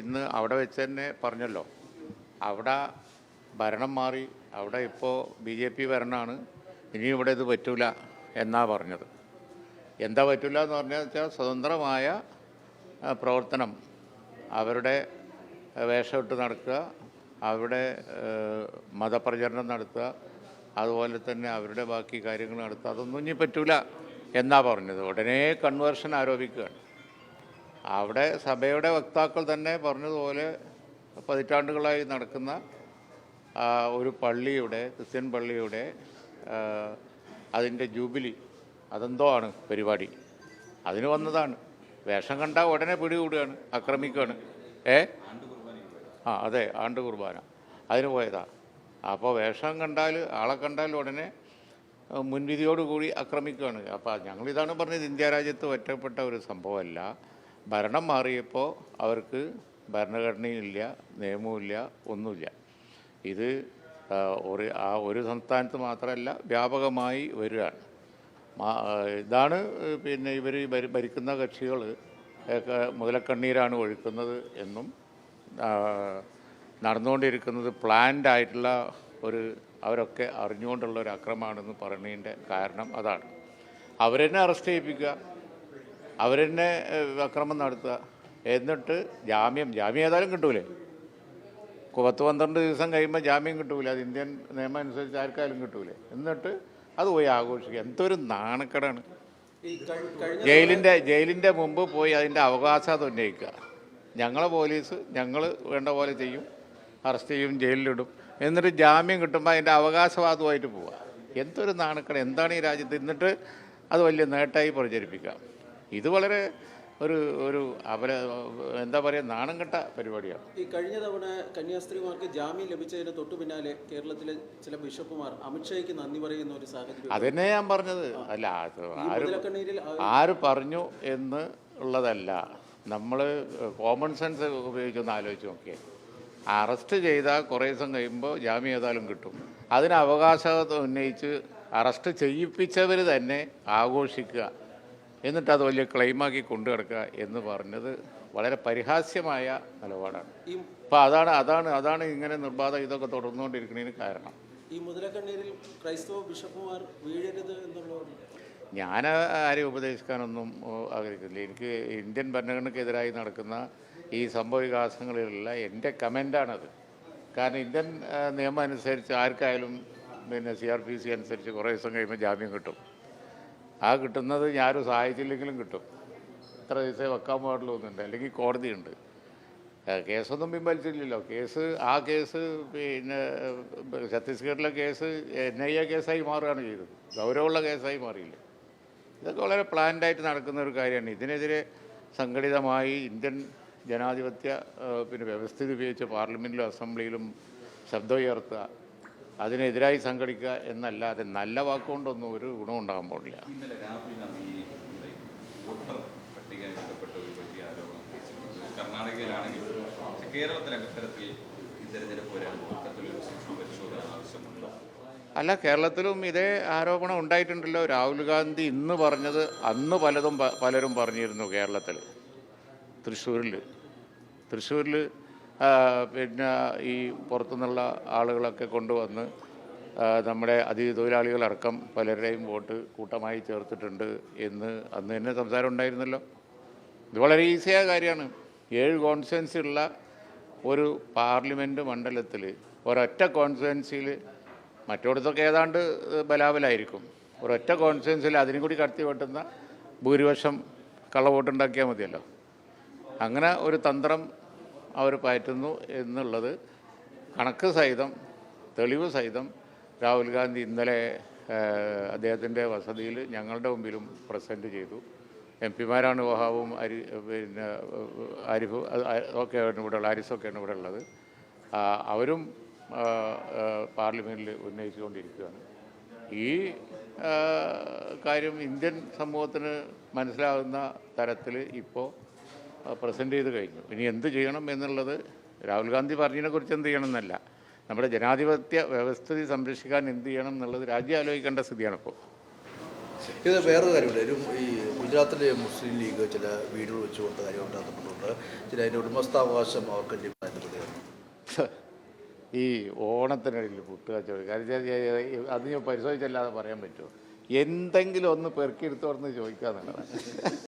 ഇന്ന് അവിടെ വെച്ച് തന്നെ പറഞ്ഞല്ലോ. അവിടെ ഭരണം മാറി അവിടെ ഇപ്പോൾ ബി ജെ പി ഭരണമാണ് ഇനി ഇവിടെ ഇത് പറ്റൂല എന്നാ പറഞ്ഞത്. എന്താ പറ്റില്ല എന്ന് പറഞ്ഞാൽ വെച്ചാൽ സ്വതന്ത്രമായ പ്രവർത്തനം. അവരുടെ വേഷമിട്ട് നടക്കുക അവരുടെ മതപ്രചരണം നടത്തുക അതുപോലെ തന്നെ അവരുടെ ബാക്കി കാര്യങ്ങൾ നടത്തുക അതൊന്നും ഇനി പറ്റൂല എന്നാ പറഞ്ഞത്. ഉടനെ കൺവേർഷൻ ആരോപിക്കുകയാണ്. അവിടെ സഭയുടെ വക്താക്കൾ തന്നെ പറഞ്ഞതുപോലെ പതിറ്റാണ്ടുകളായി നടക്കുന്ന ഒരു പള്ളിയുടെ ക്രിസ്ത്യൻ പള്ളിയുടെ അതിന്റെ ജൂബിലി അതെന്തോ ആണ് പരിപാടി. അതിന് വന്നതാണ്. വേഷം കണ്ട ഉടനെ പിടികൂടുകയാണ് ആക്രമിക്കുകയാണ്. ഏ? ആ അതെ ആണ്ട് കുർബാന. അതിന് പോയതാ. അപ്പോൾ വേഷം കണ്ടാൽ ആളെ കണ്ടാൽ ഉടനെ മുൻവിധിയോടുകൂടി ആക്രമിക്കുകയാണ്. അപ്പോൾ ഞങ്ങളിതാണ് പറഞ്ഞത് ഇന്ത്യ രാജ്യത്ത് ഒറ്റപ്പെട്ട ഒരു സംഭവമല്ല. ഭരണം മാറിയപ്പോൾ അവർക്ക് ഭരണഘടനയില്ല നിയമവുമില്ല ഒന്നുമില്ല. ഇത് ഒരു ആ ഒരു സംസ്ഥാനത്ത് മാത്രമല്ല വ്യാപകമായി വരികയാണ്. ഇതാണ് പിന്നെ ഇവർ ഭരിക്കുന്ന കക്ഷികൾ മുതലക്കണ്ണീരാണ് ഒഴുക്കുന്നത് എന്നും നടന്നുകൊണ്ടിരിക്കുന്നത് പ്ലാൻഡ് ആയിട്ടുള്ള ഒരു അവരൊക്കെ അറിഞ്ഞുകൊണ്ടുള്ള ഒരു അക്രമമാണെന്ന് പറയുന്നതിന്റെ കാരണം അതാണ്. അവരെന്നെ അറസ്റ്റ് ചെയ്യിപ്പിക്കുക. അവരെന്നെ തന്നെ അക്രമം നടത്തുക. എന്നിട്ട് ജാമ്യം ജാമ്യം ഏതായാലും കിട്ടൂലേ? പത്ത് പന്ത്രണ്ട് ദിവസം കഴിയുമ്പോൾ ജാമ്യം കിട്ടൂല? അത് ഇന്ത്യൻ നിയമം അനുസരിച്ച് ആർക്കായാലും കിട്ടൂലേ? എന്നിട്ട് അത് പോയി ആഘോഷിക്കുക. എന്തൊരു നാണക്കേടാണ്. ജയിലിന്റെ ജയിലിന്റെ മുമ്പ് പോയി അതിന്റെ അവകാശം അത് ഉന്നയിക്കുക. ഞങ്ങളെ പോലീസ് ഞങ്ങൾ വേണ്ട പോലെ ചെയ്യും. അറസ്റ്റ് ചെയ്യും ജയിലിലിടും. എന്നിട്ട് ജാമ്യം കിട്ടുമ്പോൾ അതിന്റെ അവകാശവാദമായിട്ട് പോവുക. എന്തൊരു നാണക്കേട്. എന്താണ് ഈ രാജ്യത്ത്? എന്നിട്ട് അത് വലിയ നേട്ടമായി പ്രചരിപ്പിക്കുക. ഇത് വളരെ ഒരു ഒരു അവരെ എന്താ പറയുക നാണം കെട്ട പരിപാടിയാണ്. ഈ കഴിഞ്ഞ തവണ കന്യാസ്ത്രീമാർക്ക് ജാമ്യം ലഭിച്ചതിന് തൊട്ടു പിന്നാലെ കേരളത്തിലെ ചില ബിഷപ്പുമാർ അമിത്ഷായ്ക്ക് നന്ദി പറയുന്ന ഒരു സാഹചര്യം അതന്നെ ഞാൻ പറഞ്ഞത്. അല്ല ആര് പറഞ്ഞു എന്ന് ഉള്ളതല്ല. നമ്മൾ കോമൺ സെൻസ് ഉപയോഗിച്ചൊന്ന് ആലോചിച്ച് നോക്കിയേ. അറസ്റ്റ് ചെയ്താൽ കുറേ ദിവസം കഴിയുമ്പോൾ ജാമ്യം ഏതായാലും കിട്ടും. അതിന് അവകാശം ഉന്നയിച്ച് അറസ്റ്റ് ചെയ്യിപ്പിച്ചവർ തന്നെ ആഘോഷിക്കുക. എന്നിട്ട് അത് വലിയ ക്ലെയിമാക്കി കൊണ്ടു കിടക്കുക എന്ന് പറഞ്ഞത് വളരെ പരിഹാസ്യമായ നിലപാടാണ്. അപ്പോൾ അതാണ് അതാണ് അതാണ് ഇങ്ങനെ നിർബാധം ഇതൊക്കെ തുടർന്നുകൊണ്ടിരിക്കുന്നതിന് കാരണം. ഈ മുതലക്കണ്ണീരിൽ ക്രൈസ്തവ ബിഷപ്പുമാർ വീഴരുത് എന്നുള്ളത് ഞാൻ ആരെയും ഉപദേശിക്കാനൊന്നും ആഗ്രഹിക്കുന്നില്ല. എനിക്ക് ഇന്ത്യൻ ഭരണഘടനയ്ക്കെതിരായി നടക്കുന്ന ഈ സംഭവ വികാസങ്ങളിലുള്ള എന്റെ കമന്റാണത് കാരണം ഇന്ത്യൻ നിയമം അനുസരിച്ച് ആർക്കായാലും പിന്നെ സി ആർ പി സി അനുസരിച്ച് കുറേ ദിവസം കഴിയുമ്പോൾ ജാമ്യം കിട്ടും. ആ കിട്ടുന്നത് ഞാനും സഹായിച്ചില്ലെങ്കിലും കിട്ടും. ഇത്ര ദിവസമേ വെക്കാൻ പാടുള്ളൂ എന്നുണ്ട്. അല്ലെങ്കിൽ കോടതിയുണ്ട്. കേസൊന്നും പിൻവലിച്ചില്ലല്ലോ. കേസ് ആ കേസ് പിന്നെ ഛത്തീസ്ഗഡിലെ കേസ് എൻ ഐ എ കേസായി മാറുകയാണ് ചെയ്തത്. ഗൗരവമുള്ള കേസായി മാറിയില്ല. ഇതൊക്കെ വളരെ പ്ലാൻഡായിട്ട് നടക്കുന്ന ഒരു കാര്യമാണ്. ഇതിനെതിരെ സംഘടിതമായി ഇന്ത്യൻ ജനാധിപത്യ പിന്നെ വ്യവസ്ഥിതി ഉപയോഗിച്ച് പാർലമെന്റിലും അസംബ്ലിയിലും ശബ്ദം ഉയർത്തുക അതിനെതിരായി സംഘടിക്കുക എന്നല്ലാതെ നല്ല വാക്കുകൊണ്ടൊന്നും ഒരു ഗുണം ഉണ്ടാകാൻ പോകില്ല ഒരു സൂക്ഷ്മ പരിശോധന ആവശ്യമുണ്ടോ? അല്ല കേരളത്തിലും ഇതേ ആരോപണം ഉണ്ടായിട്ടുണ്ടല്ലോ. രാഹുൽ ഗാന്ധി ഇന്ന് പറഞ്ഞത് അന്ന് പലതും പലരും പറഞ്ഞിരുന്നു കേരളത്തിൽ. തൃശ്ശൂരിൽ തൃശ്ശൂരിൽ പിന്നെ ഈ പുറത്തുനിന്നുള്ള ആളുകളൊക്കെ കൊണ്ടുവന്ന് നമ്മുടെ അതിഥി തൊഴിലാളികളടക്കം പലരുടെയും വോട്ട് കൂട്ടമായി ചേർത്തിട്ടുണ്ട് എന്ന് അന്ന് തന്നെ സംസാരം ഉണ്ടായിരുന്നല്ലോ. ഇത് വളരെ ഈസിയായ കാര്യമാണ്. ഏഴ് കോൺസ്റ്റിറ്റ്യൻസി ഉള്ള ഒരു പാർലമെന്റ് മണ്ഡലത്തിൽ ഒരൊറ്റ കോൺസ്റ്റുവൻസിയിൽ മറ്റിടത്തൊക്കെ ഏതാണ്ട് ബലാബലായിരിക്കും. ഒരൊറ്റ കോൺസ്റ്റുവൻസിൽ അതിനും കൂടി കടത്തി വെട്ടുന്ന ഭൂരിപക്ഷം കള്ളവോട്ടുണ്ടാക്കിയാൽ മതിയല്ലോ. അങ്ങനെ ഒരു തന്ത്രം അവർ പയറ്റുന്നു എന്നുള്ളത് കണക്ക് സഹിതം തെളിവ് സഹിതം രാഹുൽ ഗാന്ധി ഇന്നലെ അദ്ദേഹത്തിന്റെ വസതിയിൽ ഞങ്ങളുടെ മുമ്പിലും പ്രസന്റ് ചെയ്തു. എം പിമാരാണ് വഹാവും അരി പിന്നെ അത് ഒക്കെയാണ് ഇവിടെ ഉള്ളത് ആരിസൊക്കെയാണ് ഇവിടെ ഉള്ളത്. അവരും പാർലമെന്റിൽ ഉന്നയിച്ചുകൊണ്ടിരിക്കുകയാണ്. ഈ കാര്യം ഇന്ത്യൻ സമൂഹത്തിന് മനസ്സിലാകുന്ന തരത്തിൽ ഇപ്പോൾ പ്രസന്റ് ചെയ്ത് കഴിഞ്ഞു. ഇനി എന്ത് ചെയ്യണം എന്നുള്ളത് രാഹുൽ ഗാന്ധി പറഞ്ഞതിനെ കുറിച്ച് എന്ത് ചെയ്യണം എന്നല്ല. നമ്മുടെ ജനാധിപത്യ വ്യവസ്ഥിതി സംരക്ഷിക്കാൻ എന്ത് ചെയ്യണം എന്നുള്ളത് രാജ്യം ആലോചിക്കേണ്ട സ്ഥിതിയാണ് ഇപ്പോൾ ഇത് വേറൊരു കാര്യമുണ്ട്. ഒരു ഈ ഗുജറാത്തിലെ മുസ്ലിം ലീഗ് ചില വീടുകൾ വെച്ച് കൊടുത്ത കാര്യം ഉണ്ടാകുന്നുണ്ട് ചില അതിന്റെ ഉടമസ്ഥാവകാശം അവർക്ക് ഈ ഓണത്തിനിടയിൽ പുട്ടുകച്ച കാര്യം അത് ഞാൻ പരിശോധിച്ചല്ലാതെ പറയാൻ പറ്റുമോ? എന്തെങ്കിലും ഒന്ന് പെറുക്കിയെടുത്തോർന്ന് ചോദിക്കാന്നുള്ളതാണ്.